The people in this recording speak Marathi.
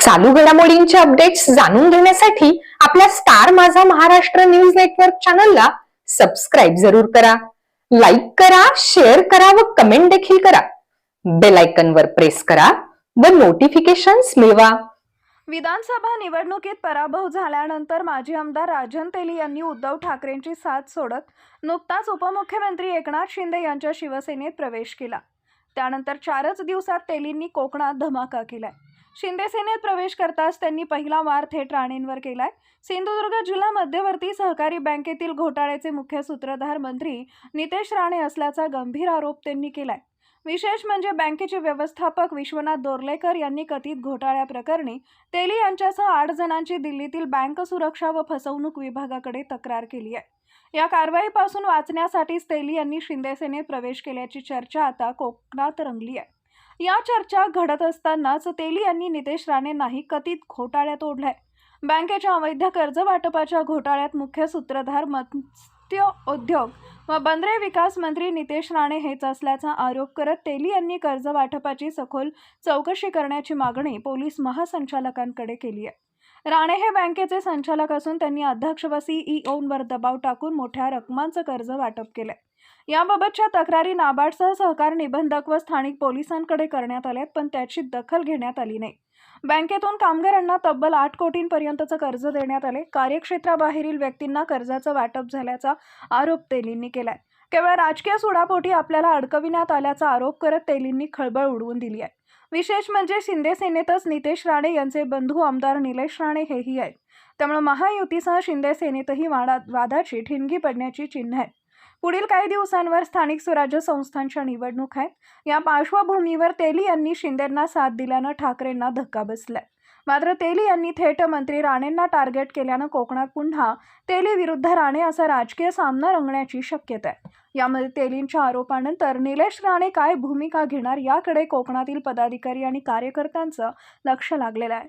चालू घडामोडींचे अपडेट्स जाणून घेण्यासाठी आपल्या star Majha Maharashtra news network चॅनलला सबस्क्राईब जरूर करा. लाईक करा शेअर करा व कमेंट देखील करा. बेल वर प्रेस करा व नोटिफिकेशन्स मिळवा. विधानसभा निवडणुकीत पराभव झाल्यानंतर माजी आमदार राजन तेली यांनी उद्धव ठाकरेंची साथ सोडत नुकताच उपमुख्यमंत्री एकनाथ शिंदे यांच्या शिवसेनेत प्रवेश केला. त्यानंतर चारच दिवसात तेलींनी कोकणात धमाका केलाय. शिंदे सेनेत प्रवेश करताच त्यांनी पहिला वार थेट राणेंवर केलाय. सिंधुदुर्ग जिल्हा मध्यवर्ती सहकारी बँकेतील घोटाळ्याचे मुख्य सूत्रधार मंत्री नितेश राणे असल्याचा गंभीर आरोप त्यांनी केलाय. विशेष म्हणजे बँकेचे व्यवस्थापक विश्वनाथ दोर्लेकर यांनी कथित घोटाळ्याप्रकरणी तेली यांच्यासह आठ जणांची दिल्लीतील बँक सुरक्षा व फसवणूक विभागाकडे तक्रार केली आहे. या कारवाईपासून वाचण्यासाठीच तेली यांनी शिंदेसेनेत प्रवेश केल्याची चर्चा आता कोकणात रंगली आहे. या चर्चा घडत असतानाच तेली यांनी नितेश राणेंनाही कथित घोटाळ्यात ओढलाय बँकेच्या अवैध कर्ज वाटपाच्या घोटाळ्यात मुख्य सूत्रधार मत्स्य उद्योग व बंदरे विकास मंत्री नितेश राणे हेच असल्याचा आरोप करत तेली यांनी कर्ज वाटपाची सखोल चौकशी करण्याची मागणी पोलीस महासंचालकांकडे केली आहे. राणे हे बँकेचे संचालक असून त्यांनी अध्यक्ष व सीईओंवर दबाव टाकून मोठ्या रकमांचं कर्ज वाटप केलंय. याबाबतच्या तक्रारी नाबार्डसह सहकार निबंधक व स्थानिक पोलिसांकडे करण्यात आल्यात पण त्याची दखल घेण्यात आली नाही. बँकेतून कामगारांना तब्बल आठ कोटींपर्यंतचं कर्ज देण्यात आले कार्यक्षेत्राबाहेरील व्यक्तींना कर्जाचं वाटप झाल्याचा आरोप तेलींनी केलाय. केवळ राजकीय सुडापोटी आपल्याला अडकविण्यात आल्याचा आरोप करत तेलींनी खळबळ उडवून दिली आहे. विशेष म्हणजे शिंदे सेनेतच नितेश राणे यांचे बंधू आमदार निलेश राणे हेही आहेत. त्यामुळे महायुतीसह शिंदे सेनेतही वाडा वादाची ठिणगी पडण्याची चिन्ह आहेत. पुढील काही दिवसांवर स्थानिक स्वराज्य संस्थांच्या निवडणूक आहेत. या पार्श्वभूमीवर तेली यांनी शिंदेंना साथ दिल्यानं ठाकरेंना धक्का बसलाय. मात्र तेली यांनी थेट मंत्री राणेंना टार्गेट केल्यानं कोकणात पुन्हा तेली विरुद्ध राणे असा राजकीय सामना रंगण्याची शक्यता आहे. यामध्ये तेलींच्या आरोपानंतर निलेश राणे काय भूमिका घेणार याकडे कोकणातील पदाधिकारी आणि कार्यकर्त्यांचं लक्ष लागलेलं आहे.